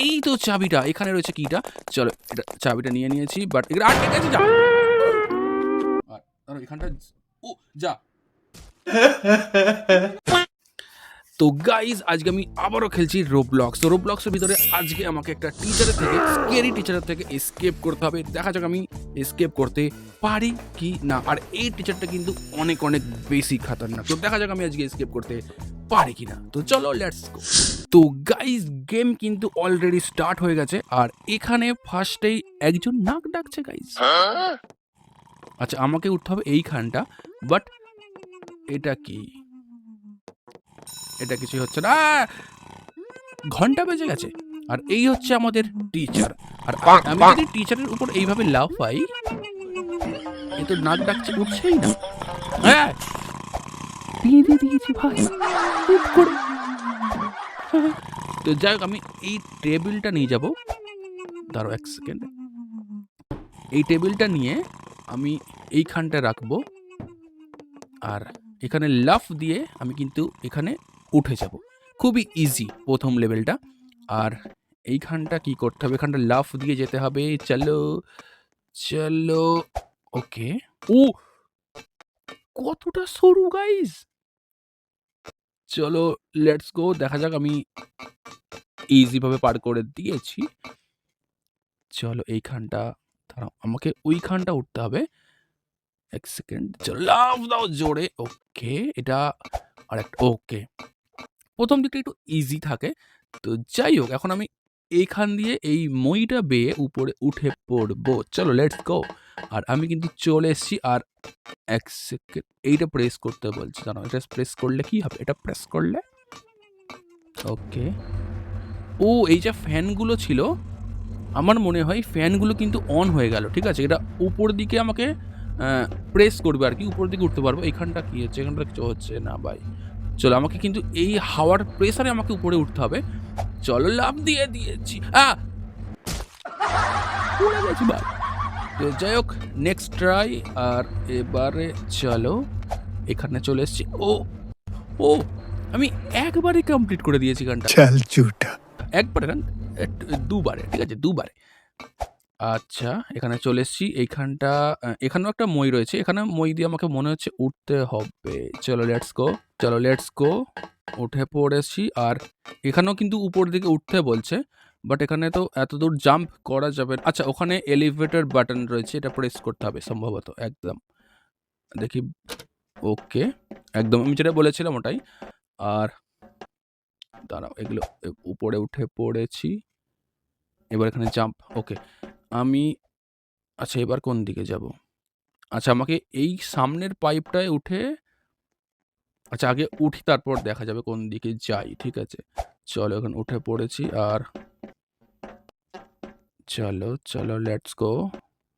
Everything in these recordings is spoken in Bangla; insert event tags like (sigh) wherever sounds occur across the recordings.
এই তো চাবিটা, এখানে রয়েছে কিটা চলো, এটা চাবিটা নিয়ে নিয়েছি বাট এগুলো আটকে গেছে যা। এখানটা, ও, যা। তো গাইজ আজকে আমি আবারও খেলছি রোবলক্স তো রোবলক্সের ভিতরে আজকে আমাকে একটা টিচারের থেকে স্কেরি টিচারের থেকে এসকেপ করতে হবে। দেখা যাক আমি এসকেপ করতে পারি কি না। আর এই টিচারটা কিন্তু অনেক অনেক বেশি খাতারনাক। তো দেখা যাক আমি আজকে এসকেপ করতে পারি কি না। তো চলো লেটস গো তো গাইজ গেম কিন্তু অলরেডি স্টার্ট হয়ে গেছে। আর এখানে ফার্স্টেই একজন নাক ডাকছে গাইজ আচ্ছা আমাকে উঠতে হবে এইখানটা। বাট এটা কি? এটা কিছুই হচ্ছে না। ঘণ্টা বেজে গেছে আর এই হচ্ছে আমাদের টিচার আর আমি যদি টিচারের উপর এইভাবে লাফাই এ তো নাক ডাকছে উঠছেই না। হ্যাঁ! বেঁধে দিয়েছি ভাই করে। তো যাই হোক আমি এই টেবিলটা নিয়ে যাব। দাঁড়ো এক সেকেন্ড এই টেবিলটা নিয়ে আমি এইখানটা রাখব। আর এখানে লাফ দিয়ে আমি কিন্তু এখানে উঠে যাব। খুবই ইজি প্রথম লেভেলটা আর এইখানটা কি করতে হবে? এখানটা লাফ দিয়ে যেতে হবে। চলো চলো ওকে ও, কতটা সরু গাইস চলো লেটস গো দেখা যাক আমি ইজিভাবে পার করে দিয়েছি। চলো, এইখানটা, দাঁড়াও, আমাকে ওইখানটা উঠতে হবে। এক সেকেন্ড চলো লাভ দাও জোরে ওকে এটা আর একটা ওকে প্রথম দিকটা একটু ইজি থাকে। তো যাই হোক, এখন আমি এইখান দিয়ে এই মইটা বেয়ে উপরে উঠে পড়ব। চলো লেটস গো আর আমি কিন্তু চলে এসেছি, আর এক সেকেন্ড এইটা প্রেস করতে বলছি। জানো এটা প্রেস করলে কি হবে? এটা প্রেস করলে? ওকে ও, এই যে ফ্যানগুলো ছিল, আমার মনে হয় ফ্যানগুলো কিন্তু অন হয়ে গেল, ঠিক আছে? এটা উপর দিকে আমাকে প্রেস করবে আর কি, উপর দিকে উঠতে পারব। এখানটা কি হচ্ছে? এখানটা কিছু হচ্ছে, না ভাই। চলো আমাকে কিন্তু এই হাওয়ার প্রেসারে আমাকে উপরে উঠতে হবে। চলো লাভ দিয়ে দিয়েছি। তো যাই হোক নেক্সট ট্রাই আর এবারে চলো এখানে চলে এসেছি। ও ও আমি একবারে কমপ্লিট করে দিয়েছি গানটা। একবারে গান দুবারে ঠিক আছে দুবারে। আচ্ছা এখানে চলে এসেছি। এইখানটা এখানেও একটা মই রয়েছে। এখানে মই দিয়ে আমাকে মনে হচ্ছে উঠতে হবে। চলো লেটস গো চলো লেটস গো উঠে পড়েছি। আর এখানেও কিন্তু উপর দিকে উঠতে বলছে বাট এখানে তো এত দূর জাম্প করা যাবে। আচ্ছা ওখানে এলিভেটর বাটন রয়েছে, এটা প্রেস করতে হবে সম্ভবত, একদম। দেখি ওকে একদম, আমি যেটা বলেছিলাম ওটাই। আর দাঁড়াও, এগুলো উপরে উঠে পড়েছি। এবার এখানে জাম্প ওকে আমি আচ্ছা এবার কোন দিকে যাব? আচ্ছা আমাকে এই সামনের পাইপটায় উঠে আচ্ছা আগে উঠি তারপর দেখা যাবে কোন দিকে যাই, ঠিক আছে? চলো, এখন উঠে পড়েছি, আর চলো চলো লেটস গো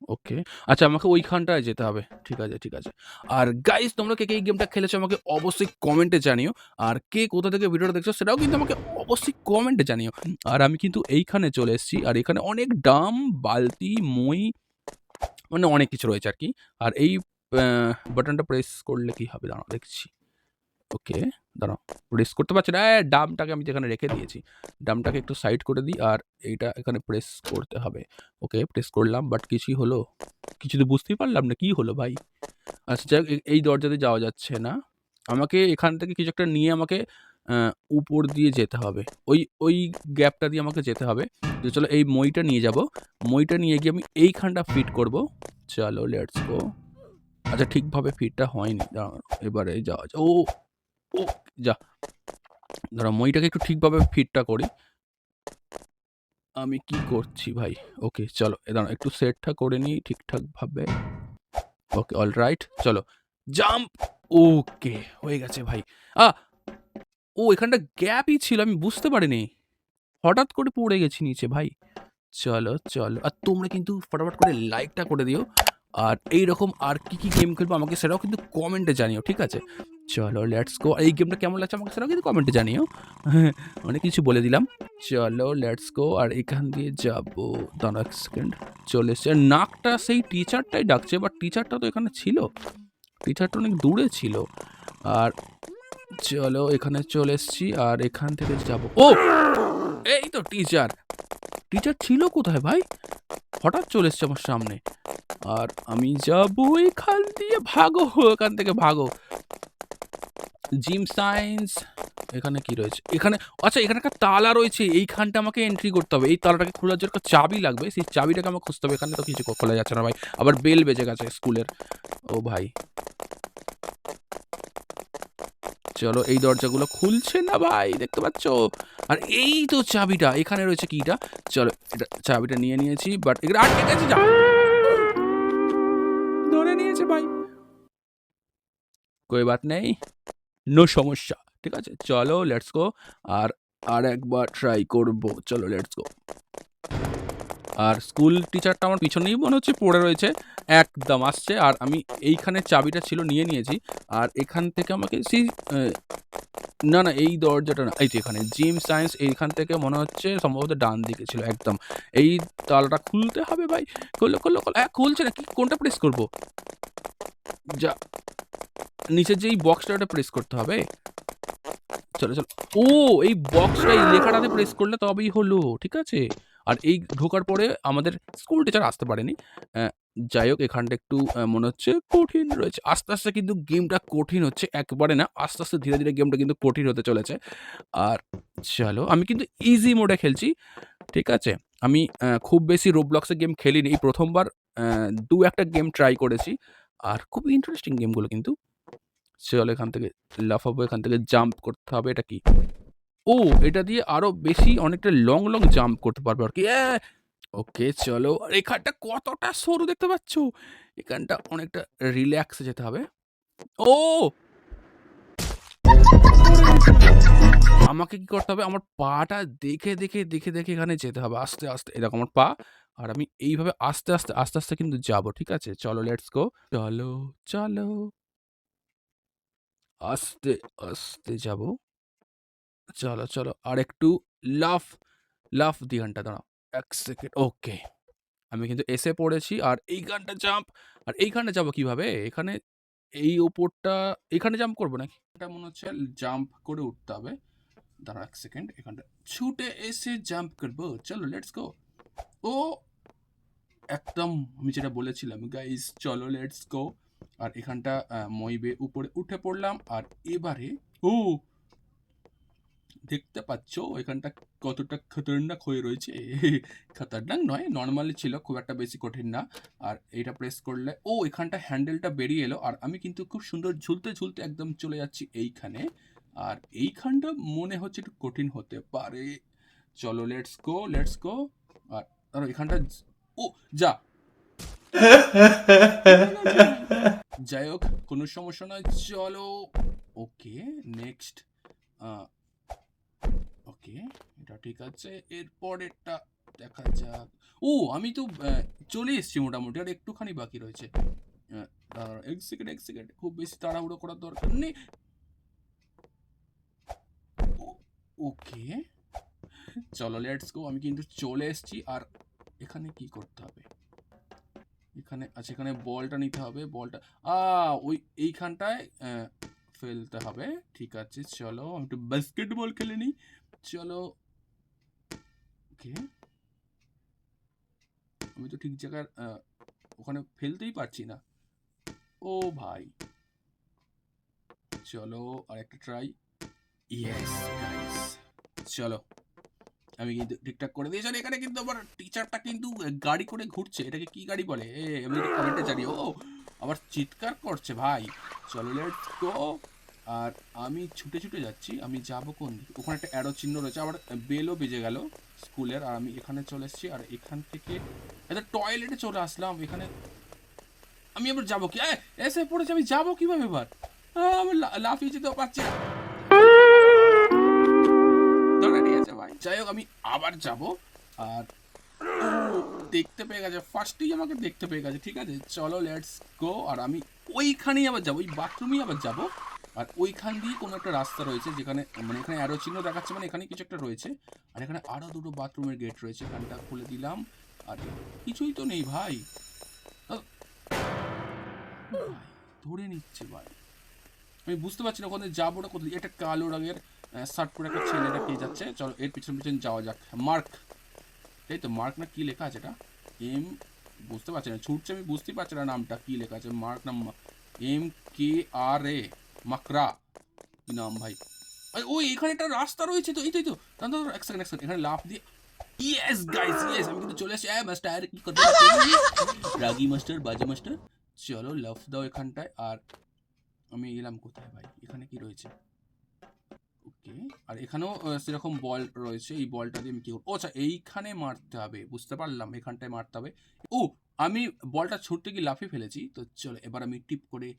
ওকে। আচ্ছা আমাকে ওইখানটায় যেতে হবে। ঠিক আছে ঠিক আছে। আর গাইস তোমরা কে কে এই গেমটা খেলেছো আমাকে অবশ্যই কমেন্টে জানিও। আর কে কোথা থেকে ভিডিওটা দেখছ সেটাও কিন্তু আমাকে অবশ্যই কমেন্টে জানিও। আর আমি কিন্তু এইখানে চলে এসেছি। আর এখানে অনেক ডাম, বালতি, মই মানে অনেক কিছু রয়েছে আর কি। আর এই বাটনটা প্রেস করলে কি হবে? দাঁড়াও, দেখছি। ওকে, দাঁড়াও। প্রেস করতে পারছি না। ডামটাকে আমি যেখানে রেখে দিয়েছি, ডামটাকে একটু সাইড করে দিই আর এইটা এখানে প্রেস করতে হবে। ওকে প্রেস করলাম বাট কিছুই হলো? কিছু তো বুঝতেই পারলাম না, কি হলো ভাই? আচ্ছা যাই এই দরজাতে যাওয়া যাচ্ছে না। আমাকে এখান থেকে কিছু একটা নিয়ে আমাকে উপর দিয়ে যেতে হবে। ওই ওই গ্যাপটা দিয়ে আমাকে যেতে হবে। যে চলো এই মইটা নিয়ে যাব। মইটা নিয়ে গিয়ে আমি এইখানটা ফিট করব। চলো লেটস গো আচ্ছা ঠিকভাবে ফিটটা হয়নি। এবারে যাওয়া ও যা। দাঁড়া মইটাকে একটু ঠিকভাবে ফিটটা করি। আমি কি করছি ভাই? ওকে, চলো, এ একটু সেটটা করে নিই ঠিকঠাকভাবে। ওকে অল রাইট চলো। জাম্প! ওকে, হয়ে গেছে ভাই। আ, ও এখানটা গ্যাপই ছিল, আমি বুঝতে পারিনি। হঠাৎ করে পড়ে গেছি নিচে ভাই। চলো চলো, আর তোমরা কিন্তু ফটাফট করে লাইকটা করে দিও। আর এই রকম আর কি কি গেম খেলব আমাকে সেটাও কিন্তু কমেন্টে জানিও, ঠিক আছে? চলো লেটস গো এই গেমটা কেমন লাগছে আমাকে সেটাও কিন্তু কমেন্টে জানিও। (laughs) অনেক কিছু বলে দিলাম। চলো লেটস গো আর এখান দিয়ে যাব। দাঁড়া এক সেকেন্ড চলে এসছে। নাকটা সেই টিচারটাই ডাকছে বাট টিচারটা তো এখানে ছিল। টিচারটা অনেক দূরে ছিল। আর চলো, এখানে চলে এসছি। আর এখান থেকে যাব। ও! এই তো টিচার টিচার ছিল কোথায় ভাই? হঠাৎ চলে এসছে আমার সামনে। আর আমি যাব এখান দিয়ে ভাগো, এখান থেকে ভাগো। জিম সায়েন্স, এখানে কি রয়েছে? এখানে আচ্ছা এখানে একটা তালা রয়েছে, এইখানটা আমাকে এন্ট্রি করতে হবে। এই তালাটাকে খোলার জন্য একটা চাবি লাগবে, সেই চাবিটাকে আমাকে খুঁজতে হবে। এখানে তো কিছু খোলা যাচ্ছে না ভাই। আবার বেল বেজে গেছে স্কুলের। ও ভাই চলো এই দরজাগুলো খুলছে না ভাই, দেখতে পাচ্ছ? আর এই তো চাবিটা, এখানে রয়েছে কিটা? চলো, এটা চাবিটা নিয়ে নিয়েছি বাট এখানে আটকে গেছে, যা। ধরে নিয়েছে ভাই। কই বাত নেই? নো সমস্যা, ঠিক আছে? চলো লেটস গো আর আর একবার ট্রাই করব। চলো লেটস গো আর স্কুল টিচারটা আমার পিছনেই মনে হচ্ছে পড়ে রয়েছে। একদম আসছে আর আমি এইখানে চাবিটা ছিল নিয়ে নিয়েছি। আর এখান থেকে আমাকে সেই না না, এই দরজাটা না, এই তো এখানে, জিম সায়েন্স, এইখান থেকে মনে হচ্ছে সম্ভবত ডান দিকে ছিল, একদম। এই তালাটা খুলতে হবে ভাই, খুললো খুললো হ্যাঁ খুলছে না, কি, কোনটা প্রেস করব? যা, নিচের যে এই বক্সটা ওটা প্রেস করতে হবে? চলো চলো, ও, এই বক্সটা এই লেখাটাতে প্রেস করলে তবেই হলো, ঠিক আছে? আর এই ঢোকার পরে আমাদের স্কুল টিচার আসতে পারেনি। যাই হোক, এখানটা একটু মনে হচ্ছে কঠিন রয়েছে। আস্তে আস্তে কিন্তু গেমটা কঠিন হচ্ছে, একবারে না, আস্তে আস্তে ধীরে ধীরে গেমটা কিন্তু কঠিন হতে চলেছে। আর চলো, আমি কিন্তু ইজি মোডে খেলছি, ঠিক আছে? আমি খুব বেশি রোবলক্সের গেম খেলিনি। এই প্রথমবার দু একটা গেম ট্রাই করেছি, আর খুব ইন্টারেস্টিং গেমগুলো কিন্তু। চলো, এখান থেকে লাফাবো, এখান থেকে জাম্প করতে হবে, এটা কি? ও, এটা দিয়ে আরও বেশি অনেকটা লং লং জাম্প করতে পারবে আর কি। ওকে, চলো। এখানটা কতটা সরু দেখতে পাচ্ছ? এখানটা অনেকটা রিল্যাক্সে যেতে হবে। ও! আমাকে কি করতে হবে? আমার পাটা দেখে দেখে দেখে দেখে এখানে যেতে হবে। আস্তে আস্তে, এরকম আমার পা। আর আমি এইভাবে আস্তে আস্তে আস্তে আস্তে কিন্তু যাব, ঠিক আছে? চলো লেটস গো চলো চলো। আস্তে আস্তে যাব। চলো চলো আর একটু লাফ লাফ দি ঘণ্টা দাঁড়াও। এক সেকেন্ড ওকে আমি কিন্তু এসে পড়েছি আর এই গানটা জাম্প আর এইখানে যাব কীভাবে? এখানে এই ওপরটা এখানে জাম্প করব নাকি? এটা মনে হচ্ছে জাম্প করে উঠতে হবে। দাঁড়া এক সেকেন্ড এখানটা ছুটে এসে জাম্প করব। চলো লেটস গো ও একদম আমি যেটা বলেছিলাম গাইস চলো লেটস গো আর এখানটা আহ, মই বে উপরে উঠে পড়লাম আর এবারে ও দেখতে পাচ্ছ এখানটা কতটা খতরনাক হয়ে রয়েছে? (laughs) খতরনাক নয়, নর্মালি ছিল, খুব একটা বেশি কঠিন না। আর এটা প্রেস করলে, ও, এখানটা হ্যান্ডেলটা বেরিয়ে এলো। আর আমি কিন্তু খুব সুন্দর ঝুলতে ঝুলতে একদম চলে যাচ্ছি এইখানে। আর এইখানটা মনে হচ্ছে একটু কঠিন হতে পারে। চলো লেটস গো লেটস গো আর আর এখানটা ও, যা। যাই হোক, কোনো সমস্যা নয়, চলো। ওকে নেক্সট ওকে, এটা ঠিক আছে। এরপর এটা দেখা যাক। ও, আমি তো চলে এসেছি মোটামুটি, আর একটুখানি বাকি রয়েছে। এক সেকেন্ড এক সেকেন্ড খুব বেশি তাড়াহুড়ো করার দরকার নেই। ওকে। চলো লেটস গো আমি কিন্তু চলে এসেছি, আর এখানে কি করতে হবে? এখানে আচ্ছা এখানে বলটা নিতে হবে, বলটা, আ, ওই, এইখানটায় ফেলতে হবে। ঠিক আছে, চলো, আমি একটু বাস্কেটবল খেলে নিই। চলো। ওকে। আমি তো ঠিক জায়গার ওখানে ফেলতেই পারছি না। ও ভাই। চলো আর একটা ট্রাই ইয়েস গাইস চলো। আমি কিন্তু ঠিকঠাক করে দিয়েছি। এখানে কিন্তু আবার টিচারটা কিন্তু গাড়ি করে ঘুরছে। এটাকে কি গাড়ি বলে? এ আমি কমেন্টে জানি ও, আবার চিৎকার করছে, ভাই। চলো লেটস গো আর আমি ছুটে ছুটে যাচ্ছি, আমি যাব কোন দিকে? ওখানে একটা অ্যারো চিহ্ন রয়েছে, আবার বেলও বেজে গেল স্কুলের, আর আমি এখানে চলে এসেছি, আর এখান থেকে এটা টয়লেটে চলে আসলাম, এখানে আমি এবার যাব কি? এসে পড়েছে, আমি যাব কীভাবে এবার? আমি লাফিয়ে যেতেও পারছি যাই হোক, আমি আবার যাব, আর দেখতে পেয়ে গেছে ফার্স্টেই আমাকে দেখতে পেয়ে গেছে, ঠিক আছে? চলো লেটস গো আর আমি ওইখানেই আবার যাব, ওই বাথরুমেই আবার যাব। আর ওইখান দিয়ে কোনো একটা রাস্তা রয়েছে যেখানে মানে এখানে অ্যারো চিহ্ন দেখাচ্ছে মানে এখানে কিছু একটা রয়েছে। আর এখানে আরও দুটো বাথরুমের গেট রয়েছে, এখানটা খুলে দিলাম। আর কিছুই তো নেই ভাই। ধরে নিচ্ছে ভাই। আমি বুঝতে পারছি না ওখানে যাব না কোথায়। একটা কালো রঙের শার্ট পরে একটা ছেলেটা পেয়ে যাচ্ছে? চলো, এর পিছন পিছন যাওয়া যাক। মার্ক এই তো মার্ক না কি লেখা আছে এটা? এম বুঝতে পারছি না। ছুটছে, আমি বুঝতেই পারছি না নামটা। কী লেখা আছে? মার্ক নাম এম কে আর এ মাকরা কি নাম ভাই? আরে, ওই এখানে একটা রাস্তা রয়েছে তো এই তো এই তো। দাঁড়ান, এক সেকেন্ড এক সেকেন্ড এখানে লাফ দিয়ে ইয়েস গাইস ইয়েস আমি কিন্তু চলে আসি হ্যাঁ মাস্টার কি করতে রাগি মাস্টার বাজে মাস্টার চলো লাফ দাও এখানটায়। আর আমি এলাম কোথায় ভাই? এখানে কি রয়েছে? ওকে আর এখানেও সেরকম বল রয়েছে। এই বলটা দিয়ে আমি কি করব? ও আচ্ছা এইখানে মারতে হবে। বুঝতে পারলাম এখানটায় মারতে হবে। ও আমি বলটা ছুটতে গিয়ে লাফিয়ে ফেলেছি। তো চলো এবার আমি টিপ করে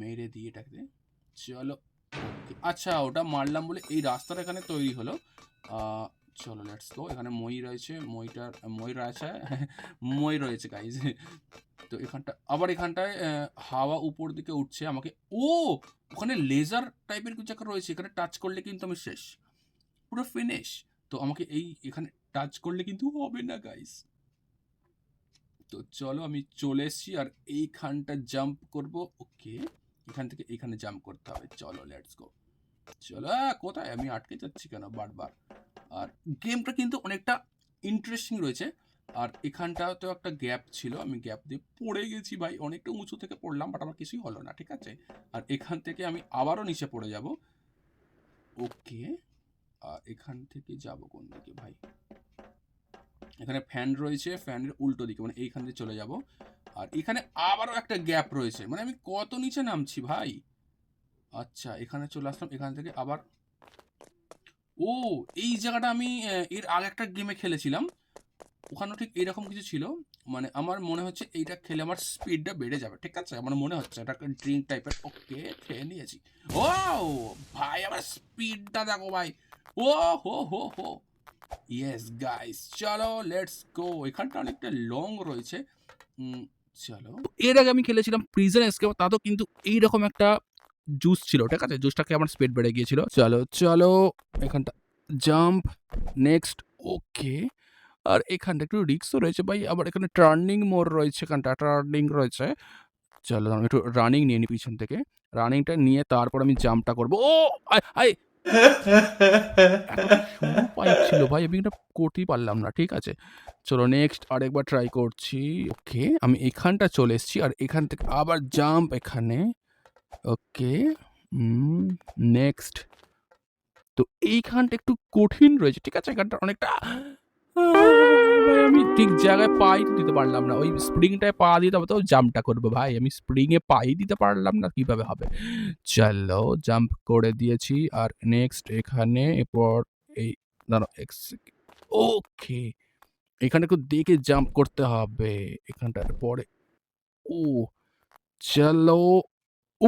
মেরে দিয়ে এটাকে। চলো আচ্ছা ওটা মারলাম বলে এই রাস্তাটা এখানে তৈরি হলো। চলো লেটস গো এখানে মই রয়েছে মইটার মই রয়েছে মই রয়েছে গাইজ তো এখানটা, আবার এখানটায় হাওয়া উপর দিকে উঠছে আমাকে। ও, ওখানে লেজার টাইপের কিছু একটা রয়েছে, এখানে টাচ করলে কিন্তু আমি শেষ। পুরো ফিনিশ তো আমাকে এই এখানে টাচ করলে কিন্তু হবে না গাইস তো চলো, আমি চলে এসেছি, আর এইখানটা জাম্প করব। ওকে এখান থেকে এখানে জাম্প করতে হবে। চলো লেটস গো চলো কোথায়? আমি আটকে যাচ্ছি কেন? বারবার আর গেমটা কিন্তু অনেকটা ইন্টারেস্টিং রয়েছে। আর এখানটাতেও একটা গ্যাপ ছিল। আমি গ্যাপ দিয়ে পড়ে গেছি ভাই। অনেকটা উঁচু থেকে পড়লাম বাট আমার কিছুই হলো না, ঠিক আছে? আর এখান থেকে আমি আবারও নিচে পড়ে যাব। ওকে আর এখান থেকে যাব কোন দিকে ভাই? এখানে ফ্যান রয়েছে ফ্যানের উল্টো দিকে মানে এইখান দিয়ে চলে যাব। আর এখানে আবারও একটা গ্যাপ রয়েছে মানে আমি কত নিচে নামছি ভাই? আচ্ছা এখানে চলে আসলাম, এখান থেকে আবার ও, এই জায়গাটা আমি এর আগে একটা গেমে খেলেছিলাম। ওখানেও ঠিক এরকম কিছু ছিল মানে আমার মনে হচ্ছে এইটা খেলে আমার স্পিডটা বেড়ে যাবে, ঠিক আছে? আমার মনে হচ্ছে এটা ড্রিঙ্ক টাইপের ওকে, খেয়ে নিয়েছি। ও ভাই, আমার স্পিডটা দেখো ভাই। ও, হো হো হো। ইয়েস গাইস চলো লেটস গো এখানটা অনেকটা লং রয়েছে। চলো। এর আগে আমি খেলেছিলাম প্রিজন এসকেপ তাতেও কিন্তু এইরকম একটা জুস ছিল, ঠিক আছে? জুসটাকে আমার স্পিড বেড়ে গিয়েছিল। চলো চলো, এখানটা জাম্প নেক্সট ওকে আর এখানটা একটু রিক্সও রয়েছে ভাই, আবার এখানে টার্নিং মোর রয়েছে এখানটা টার্নিং রয়েছে। চলো, আমি একটু রানিং নিয়ে নিই পিছন থেকে। রানিংটা নিয়ে তারপর আমি জাম্পটা করব। ও, আয় আয় শুরু পাইপ ছিল? ভাই, আমি এটা করতেই পারলাম না, ঠিক আছে? চলো নেক্সট আরেকবার ট্রাই করছি। ওকে আমি এখানটা চলে এসেছি, আর এখান থেকে আবার জাম্প এখানে। ওকে নেক্সট তো এইখানটা একটু কঠিন রয়েছে, ঠিক আছে? এখানটা অনেকটা আমি ঠিক জায়গায় পাই দিতে পারলাম না। ওই স্প্রিংটায় পা দিতে হবে তো জাম্পটা করব ভাই। আমি স্প্রিংয়ে পাই দিতে পারলাম না, কীভাবে হবে? চলো, জাম্প করে দিয়েছি। আর নেক্সট এখানে, এরপর এই দাঁড়ো ওকে এখানে একটু দেখে জাম্প করতে হবে, এখানটার পরে। ও, চলো। ও,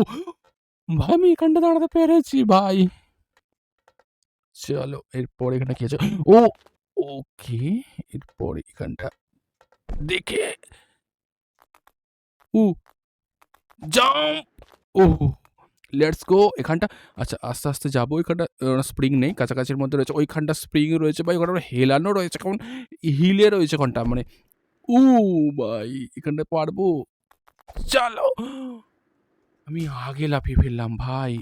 ভাই, আমি এখানটা দাঁড়াতে পেরেছি ভাই। চলো, এরপর এখানে কি আছে ও ওকে, এরপরে এখানটা দেখে উ জাম্প ও লেটস গো এখানটা। আচ্ছা আস্তে আস্তে যাব এখানটা। স্প্রিং নেই, কাছাকাছির মধ্যে রয়েছে। ওইখানটা স্প্রিং রয়েছে বা ওখানটা হেলানো রয়েছে কারণ হিলে রয়েছে ওখানটা মানে উ, ভাই, এখানটা পারব? চলো। আমি আগে লাফিয়ে ফেললাম, ভাই।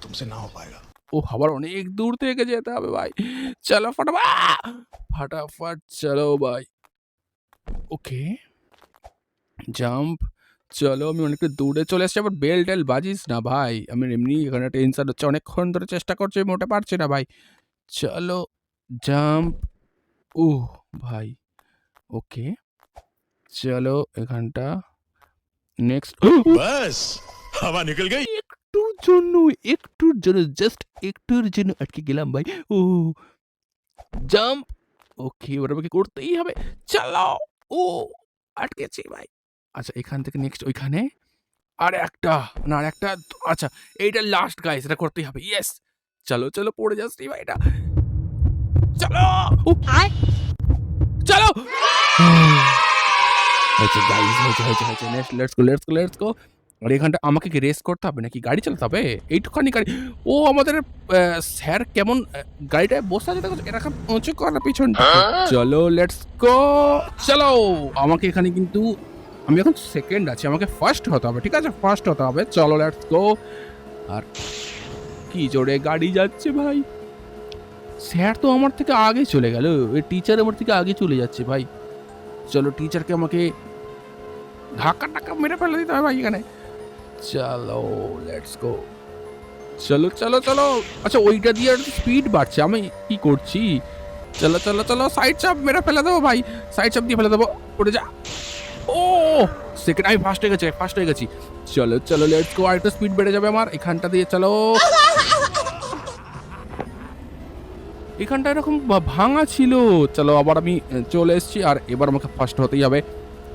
তুমি না হো পায়গা। ও আবার অনেক দূর থেকে যেতে হবে ভাই। চলো ফটাফট, ফাটাফাট চলো ভাই। ওকে, জাম্প, চলো আমি অনেকটা দূরে চলে এসেছি, আবার বেল টেল বাজিস না ভাই। আমি এমনি এখানে টেনশন হচ্ছে, অনেকক্ষণ ধরে চেষ্টা করছি মোটে পারছি না ভাই। চলো, জাম্প ও ভাই, ওকে, চলো এখানটা, নেক্সট, বাস, হাওয়া নিকল গই। একটুর জন্য একটুর জন্য জাস্ট একটুর জন্য আটকে গেলাম ভাই। ও জাম্প ওকে এবার আমাকে করতেই হবে। চালাও! ও আটকেছি ভাই। আচ্ছা এখান থেকে নেক্সট ওইখানে। আর একটা না আর একটা আচ্ছা এইটা লাস্ট গাইস এটা করতেই হবে। ইয়েস চলো চলো পড়ে যাচ্ছি ভাই এটা। চলো ও, চলো হয়েছে গাইস হয়েছে হয়েছে হয়েছে। Next let's go let's go let's go আর এখানটা আমাকে কি রেস করতে হবে নাকি গাড়ি চালাতে হবে? এইটুখানি গাড়ি। ও আমাদের স্যার কেমন গাড়িটায় বসে আছে দেখো এরকম উঁচু করা পিছন। চলো লেটস গো চলো! আমাকে এখানে কিন্তু, আমি এখন সেকেন্ড আছি, আমাকে ফার্স্ট হতে হবে, ঠিক আছে? ফার্স্ট হতে হবে। চলো লেটস গো আর কি জোরে গাড়ি যাচ্ছে ভাই? স্যার তো আমার থেকে আগে চলে গেল ওই টিচার আমার থেকে আগে চলে যাচ্ছে ভাই। চলো টিচারকে আমাকে ধাক্কা টাক্কা মেরে ফেলে দিতে হবে ভাই এখানে। চলো লেটস গো চলো চলো চলো। আচ্ছা ওইটা দিয়ে আর স্পিড বাড়ছে। আমি কি করছি? চলো চলো চলো সাইড চাপ মেরে ফেলে দেবো ভাই। সাইড চাপ দিয়ে ফেলে দেবো। পড়ে যা। ও সেকেন্ড আমি ফার্স্ট হয়ে গেছি ফার্স্ট হয়ে গেছি। চলো চলো লেটস গো আরেকটা স্পিড বেড়ে যাবে আমার। এখানটা দিয়ে চলো। এখানটা এরকম ভাঙা ছিল। চলো, আবার আমি চলে এসেছি। আর এবার আমাকে ফার্স্ট হতেই হবে।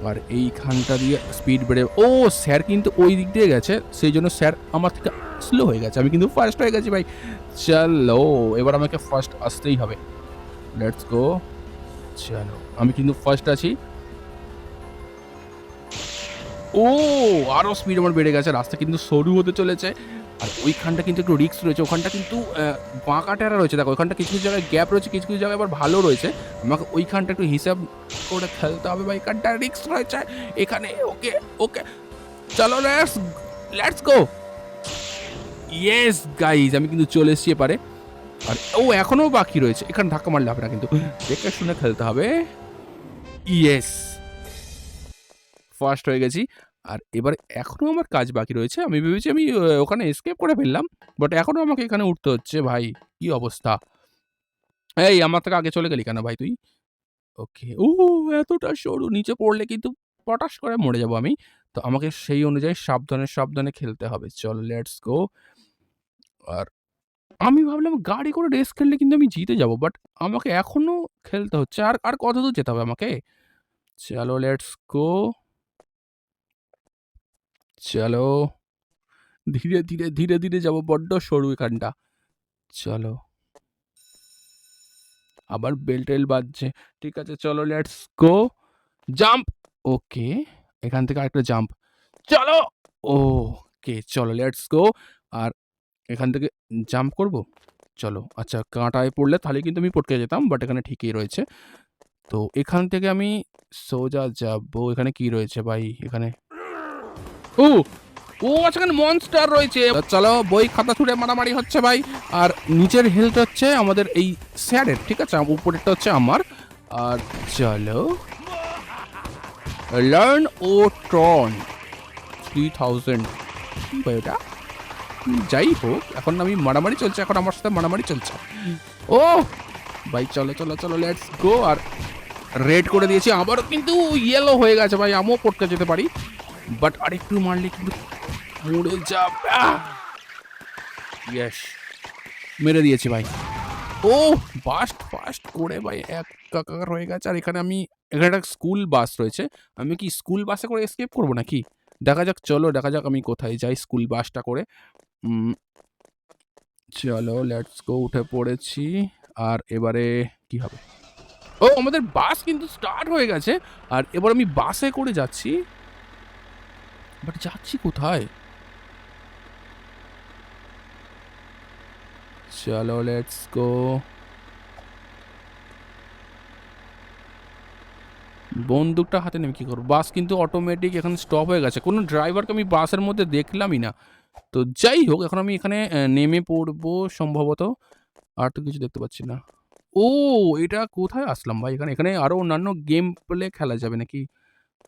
আর এইখানটা দিয়ে স্পিড বেড়ে ও স্যার কিন্তু ওই দিক দিয়ে গেছে, সেই জন্য স্যার আমার থেকে স্লো হয়ে গেছে। আমি কিন্তু ফার্স্ট হয়ে গেছি ভাই। চলো, এবার আমাকে ফার্স্ট আসতেই হবে। লেটস গো চলো, আমি কিন্তু ফার্স্ট আছি। ও আরও স্পিড আমার বেড়ে গেছে। রাস্তা কিন্তু সরু হতে চলেছে। আর ওইখানটা কিন্তু একটু রিস্ক রয়েছে। ওখানটা কিন্তু বাঁকা টেরা রয়েছে। দেখো, ওইখানটা কিছু কিছু জায়গায় গ্যাপ রয়েছে, কিছু কিছু জায়গায় আবার ভালো রয়েছে। আমাকে ওইখানটা একটু হিসাব করে খেলতে হবে বা এখানটা রিস্ক রয়েছে। এখানে, ওকে ওকে। চলো let's let's go yes guys আমি কিন্তু চলে এসেছি এপারে। আর, ও, এখনও বাকি রয়েছে। এখানে ধাক্কা মারলে হবে না কিন্তু। দেখে শুনে খেলতে হবে। ইয়েস ফার্স্ট হয়ে গেছি। আর এবার এখনও আমার কাজ বাকি রয়েছে। আমি ভেবেছি আমি ওখানে এসকেপ করে ফেললাম বাট এখনও আমাকে এখানে উঠতে হচ্ছে, ভাই। কি অবস্থা? এই, আমার থেকে আগে চলে গেলি কেন ভাই তুই? ওকে ও এতটা সরু, নিচে পড়লে কিন্তু পটাশ করে মরে যাব আমি। তো আমাকে সেই অনুযায়ী সাবধানে সাবধানে খেলতে হবে। চল লেটস গো আর আমি ভাবলাম গাড়ি করে রেস খেললে কিন্তু আমি জিতে যাব বাট আমাকে এখনও খেলতে হচ্ছে। আর আর কত দূর যেতে হবে আমাকে? চলো লেটস গো চলো। ধীরে ধীরে ধীরে ধীরে যাব বড্ড সরু এখানটা। চলো। আবার বেল টেল বাজছে। ঠিক আছে, চলো লেটস গো জাম্প ওকে এখান থেকে আরেকটা জাম্প চলো! ওকে চলো লেটস গো আর এখান থেকে জাম্প করব? চলো আচ্ছা কাঁটায় পড়লে তাহলে কিন্তু আমি পটকে যেতাম বাট এখানে ঠিকই রয়েছে। তো এখান থেকে আমি সোজা যাব। এখানে কি রয়েছে ভাই? এখানে ও ও এখানে মনস্টার রয়েছে। চলো, বই খাতা ছুঁড়ে মারামারি হচ্ছে ভাই। আর নিচের হেলথ হচ্ছে আমাদের এই স্যারের ঠিক আছে? উপরেরটা হচ্ছে আমার। আর চলো। লার্ন ও ট্রন থ্রি থাউজেন্ড ওটা যাই হোক, এখন আমি মারামারি চলছে, এখন আমার সাথে মারামারি চলছে। ও, ভাই, চলো চলো চলো লেটস গো আর রেড করে দিয়েছি, আবারও কিন্তু ইয়েলো হয়ে গেছে ভাই, আমিও পটকে যেতে পারি। বাট আরেকটু মারলে কিন্তু মরে যাবে। ইয়েস মেরে দিয়েছি ভাই। ও ফাস্ট ফাস্ট করে ভাই এক কাকার হয়ে গেছে। আর এখানে আমি এখানে একটা স্কুল বাস রয়েছে। আমি কি স্কুল বাসে করে এসকেপ করব নাকি? দেখা যাক চলো দেখা যাক আমি কোথায় যাই স্কুল বাসটা করে। চলো লেটস গো উঠে পড়েছি। আর এবারে কি হবে? ও আমাদের বাস কিন্তু স্টার্ট হয়ে গেছে। আর এবার আমি বাসে করে যাচ্ছি। বাট যাচ্ছি কোথায়? চলো লেটস গো বন্দুকটা হাতে নেমে কি করব? বাস কিন্তু অটোমেটিক এখন স্টপ হয়ে গেছে। কোনো ড্রাইভারকে আমি বাসের মধ্যে দেখলামই না। তো যাই হোক, এখন আমি এখানে নেমে পড়ব সম্ভবত। আর তো কিছু দেখতে পাচ্ছি না। ও, এটা কোথায় আসলাম ভাই? এখানে এখানে আরও অন্যান্য গেম প্লে খেলা যাবে নাকি?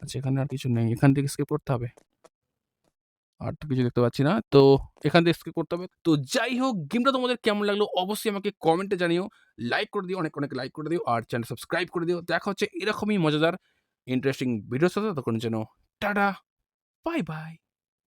আচ্ছা এখানে আর কিছু নেই। এখান থেকে স্কিপ করতে হবে। আর তো কিছু দেখতে পাচ্ছি না। তো এখান থেকে স্কিপ করতে হবে। তো যাই হোক গেমটা তোমাদের কেমন লাগল অবশ্যই আমাকে কমেন্টে জানিও। লাইক করে দিও, অনেক অনেক লাইক করে দিও আর চ্যানেল সাবস্ক্রাইব করে দিও। দেখা হচ্ছে এরকমই মজাদার ইন্টারেস্টিং ভিডিওর সাথে। তখন যেন টাটা বাই বাই